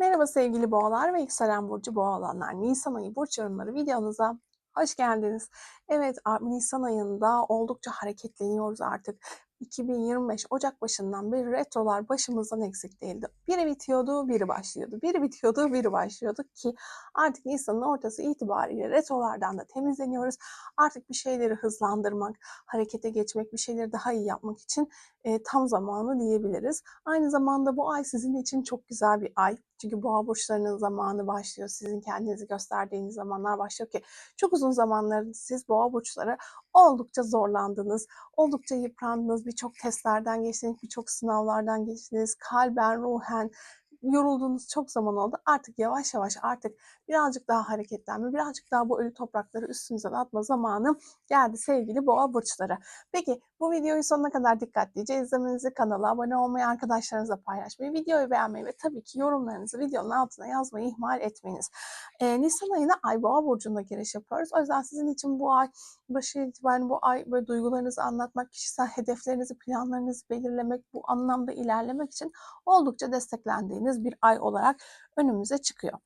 Merhaba sevgili boğalar ve yükselen burcu boğa. Nisan ayı burç yorumları videomuza hoş geldiniz. Evet Nisan ayında oldukça hareketleniyoruz artık. 2025 Ocak başından beri retrolar başımızdan eksik değildi. Biri bitiyordu, biri başlıyordu. Biri bitiyordu, biri başlıyordu ki artık Nisan'ın ortası itibariyle retrolardan da temizleniyoruz. Artık bir şeyleri hızlandırmak, harekete geçmek, bir şeyleri daha iyi yapmak için e, tam zamanı diyebiliriz. Aynı zamanda bu ay sizin için çok güzel bir ay. Çünkü boğa burçlarının zamanı başlıyor. Sizin kendinizi gösterdiğiniz zamanlar başlıyor ki çok uzun zamanlar siz boğa burçları oldukça zorlandınız, oldukça yıprandınız, birçok testlerden geçtiniz, birçok sınavlardan geçtiniz, kalben, ruhen yorulduğunuz çok zaman oldu. Artık yavaş yavaş artık birazcık daha hareketlenme, birazcık daha bu ölü toprakları üstünüze atma zamanı geldi sevgili boğa burçları. Peki bu videoyu sonuna kadar dikkatlice izlemenizi, kanala abone olmayı, arkadaşlarınızla paylaşmayı, videoyu beğenmeyi ve tabii ki yorumlarınızı videonun altına yazmayı ihmal etmeyiniz. Ee, Nisan ayına Ay Boğa burcunda giriş yapıyoruz. O yüzden sizin için bu ay başı itibaren bu ay böyle duygularınızı anlatmak, kişisel hedeflerinizi, planlarınızı belirlemek, bu anlamda ilerlemek için oldukça desteklendiğiniz bir ay olarak önümüze çıkıyor.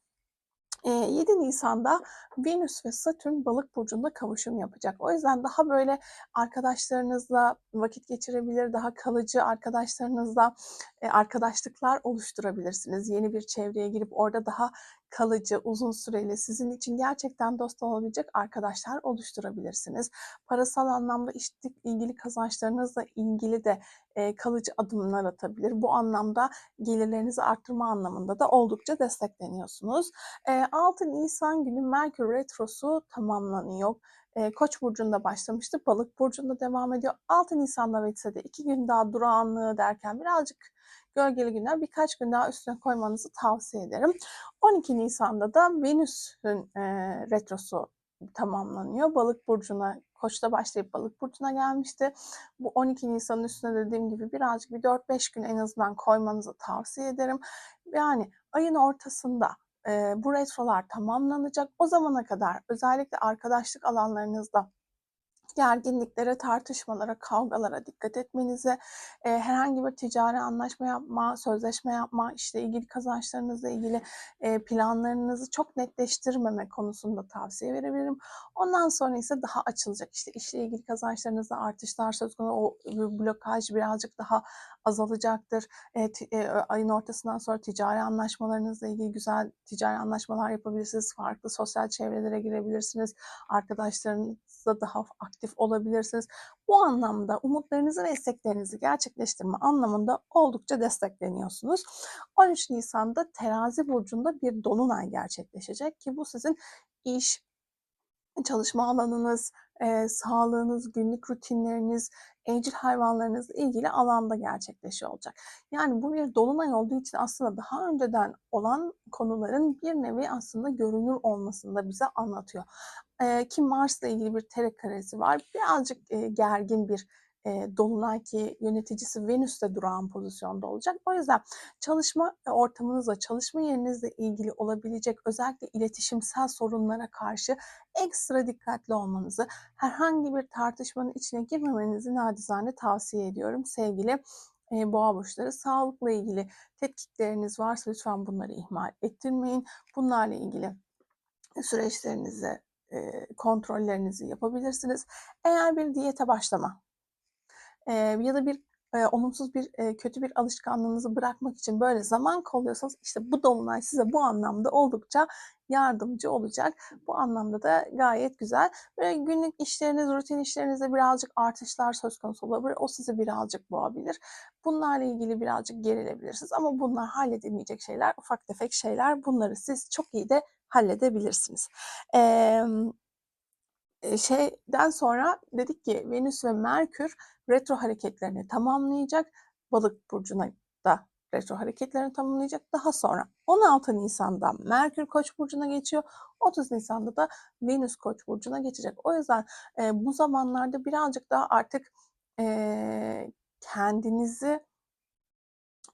7 Nisan'da Venüs ve Satürn balık burcunda kavuşum yapacak. O yüzden daha böyle arkadaşlarınızla vakit geçirebilir, daha kalıcı arkadaşlarınızla arkadaşlıklar oluşturabilirsiniz. Yeni bir çevreye girip orada daha kalıcı, uzun süreli sizin için gerçekten dost olabilecek arkadaşlar oluşturabilirsiniz. Parasal anlamda işte ilgili kazançlarınızla ilgili de e, kalıcı adımlar atabilir. Bu anlamda gelirlerinizi arttırma anlamında da oldukça destekleniyorsunuz. E, 6 Nisan günü Merkür Retrosu tamamlanıyor. E, Koç burcunda başlamıştı. Balık burcunda devam ediyor. 6 Nisan'da bitse de 2 gün daha durağanlığı derken birazcık gölgeli günler birkaç gün daha üstüne koymanızı tavsiye ederim. 12 Nisan'da da Venüs'ün e, retrosu tamamlanıyor. Balık burcuna Koç'ta başlayıp balık burcuna gelmişti. Bu 12 Nisan'ın üstüne dediğim gibi birazcık bir 4-5 gün en azından koymanızı tavsiye ederim. Yani ayın ortasında e, bu retrolar tamamlanacak. O zamana kadar özellikle arkadaşlık alanlarınızda gerginliklere, tartışmalara, kavgalara dikkat etmenize, e, herhangi bir ticari anlaşma yapma, sözleşme yapma, işte ilgili kazançlarınızla ilgili e, planlarınızı çok netleştirmeme konusunda tavsiye verebilirim. Ondan sonra ise daha açılacak işte işle ilgili kazançlarınızda artışlar söz konusu o blokaj birazcık daha azalacaktır. E, t, e, ayın ortasından sonra ticari anlaşmalarınızla ilgili güzel ticari anlaşmalar yapabilirsiniz. Farklı sosyal çevrelere girebilirsiniz. Arkadaşlarınızla daha aktif olabilirsiniz. Bu anlamda umutlarınızı ve isteklerinizi gerçekleştirme anlamında oldukça destekleniyorsunuz. 13 Nisan'da terazi burcunda bir dolunay gerçekleşecek ki bu sizin iş, çalışma alanınız, e, sağlığınız, günlük rutinleriniz, evcil hayvanlarınızla ilgili alanda gerçekleşiyor olacak. Yani bu bir dolunay olduğu için aslında daha önceden olan konuların bir nevi aslında görünür olmasını da bize anlatıyor. E, ki Mars'la ilgili bir tere karesi var. Birazcık e, gergin bir e, Dolunay ki yöneticisi Venüs'te durağan pozisyonda olacak. O yüzden çalışma ortamınızla, çalışma yerinizle ilgili olabilecek özellikle iletişimsel sorunlara karşı ekstra dikkatli olmanızı, herhangi bir tartışmanın içine girmemenizi nacizane tavsiye ediyorum sevgili e, boğa burçları. Sağlıkla ilgili tetkikleriniz varsa lütfen bunları ihmal ettirmeyin. Bunlarla ilgili süreçlerinizi, e, kontrollerinizi yapabilirsiniz. Eğer bir diyete başlama e, ya da bir e, olumsuz bir e, kötü bir alışkanlığınızı bırakmak için böyle zaman kolluyorsanız işte bu dolunay size bu anlamda oldukça yardımcı olacak. Bu anlamda da gayet güzel. Böyle günlük işleriniz, rutin işlerinizde birazcık artışlar söz konusu olabilir. O sizi birazcık boğabilir. Bunlarla ilgili birazcık gerilebilirsiniz. Ama bunlar halledilmeyecek şeyler, ufak tefek şeyler. Bunları siz çok iyi de halledebilirsiniz. Eee şeyden sonra dedik ki Venüs ve Merkür retro hareketlerini tamamlayacak. Balık burcuna da retro hareketlerini tamamlayacak. Daha sonra 16 Nisan'da Merkür Koç burcuna geçiyor. 30 Nisan'da da Venüs Koç burcuna geçecek. O yüzden e, bu zamanlarda birazcık daha artık e, kendinizi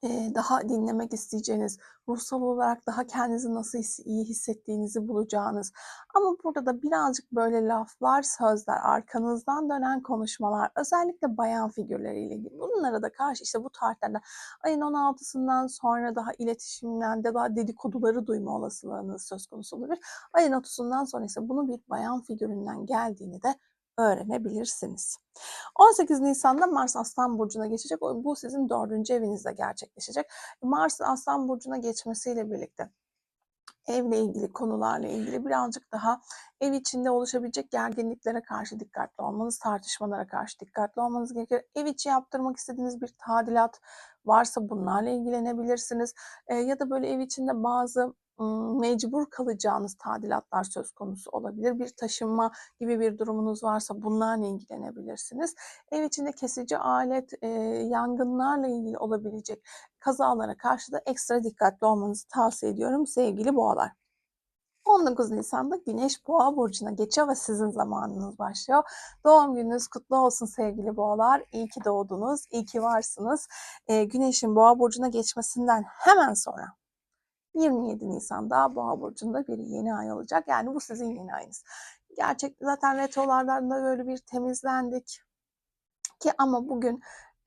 daha dinlemek isteyeceğiniz, ruhsal olarak daha kendinizi nasıl iyi hissettiğinizi bulacağınız ama burada da birazcık böyle laflar, sözler, arkanızdan dönen konuşmalar, özellikle bayan figürleriyle ilgili. Bunlara da karşı işte bu tarihlerde ayın 16'sından sonra daha iletişimden de daha dedikoduları duyma olasılığınız söz konusu olabilir. Ayın 30'undan sonra ise bunu bir bayan figüründen geldiğini de öğrenebilirsiniz. 18 Nisan'da Mars Aslan Burcu'na geçecek. Bu sizin dördüncü evinizde gerçekleşecek. Mars Aslan Burcu'na geçmesiyle birlikte evle ilgili konularla ilgili birazcık daha ev içinde oluşabilecek gerginliklere karşı dikkatli olmanız, tartışmalara karşı dikkatli olmanız gerekiyor. Ev içi yaptırmak istediğiniz bir tadilat varsa bunlarla ilgilenebilirsiniz. Eee, ya da böyle ev içinde bazı mecbur kalacağınız tadilatlar söz konusu olabilir. Bir taşınma gibi bir durumunuz varsa bunlarla ilgilenebilirsiniz. Ev içinde kesici alet, eee, yangınlarla ilgili olabilecek kazalara karşı da ekstra dikkatli olmanızı tavsiye ediyorum sevgili boğalar. 19 Nisan'da Güneş Boğa burcuna geçiyor ve sizin zamanınız başlıyor. Doğum gününüz kutlu olsun sevgili boğalar. İyi ki doğdunuz, iyi ki varsınız. Ee, Güneş'in Boğa burcuna geçmesinden hemen sonra 27 Nisan'da Boğa burcunda bir yeni ay olacak. Yani bu sizin yeni ayınız. Gerçek zaten retrolardan da böyle bir temizlendik ki ama bugün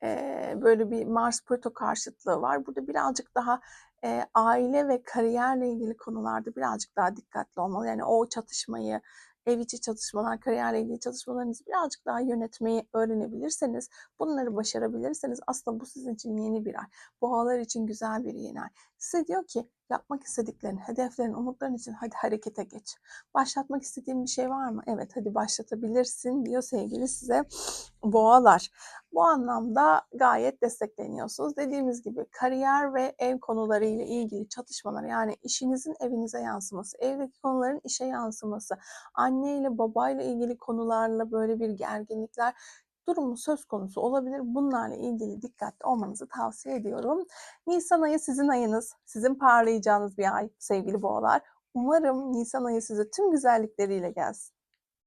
eee, böyle bir Mars Plüto karşıtlığı var. Burada birazcık daha eee, aile ve kariyerle ilgili konularda birazcık daha dikkatli olmalı. Yani o çatışmayı, ev içi çatışmalar, kariyerle ilgili çatışmalarınızı birazcık daha yönetmeyi öğrenebilirseniz, bunları başarabilirseniz aslında bu sizin için yeni bir ay. Boğalar için güzel bir yeni ay. Size diyor ki yapmak istediklerin, hedeflerin, umutların için hadi harekete geç. Başlatmak istediğin bir şey var mı? Evet hadi başlatabilirsin diyor sevgili size boğalar. Bu anlamda gayet destekleniyorsunuz. Dediğimiz gibi kariyer ve ev konuları ile ilgili çatışmalar yani işinizin evinize yansıması, evdeki konuların işe yansıması, anne ile babayla ilgili konularla böyle bir gerginlikler durumu söz konusu olabilir. Bunlarla ilgili dikkatli olmanızı tavsiye ediyorum. Nisan ayı sizin ayınız, sizin parlayacağınız bir ay sevgili boğalar. Umarım Nisan ayı size tüm güzellikleriyle gelsin.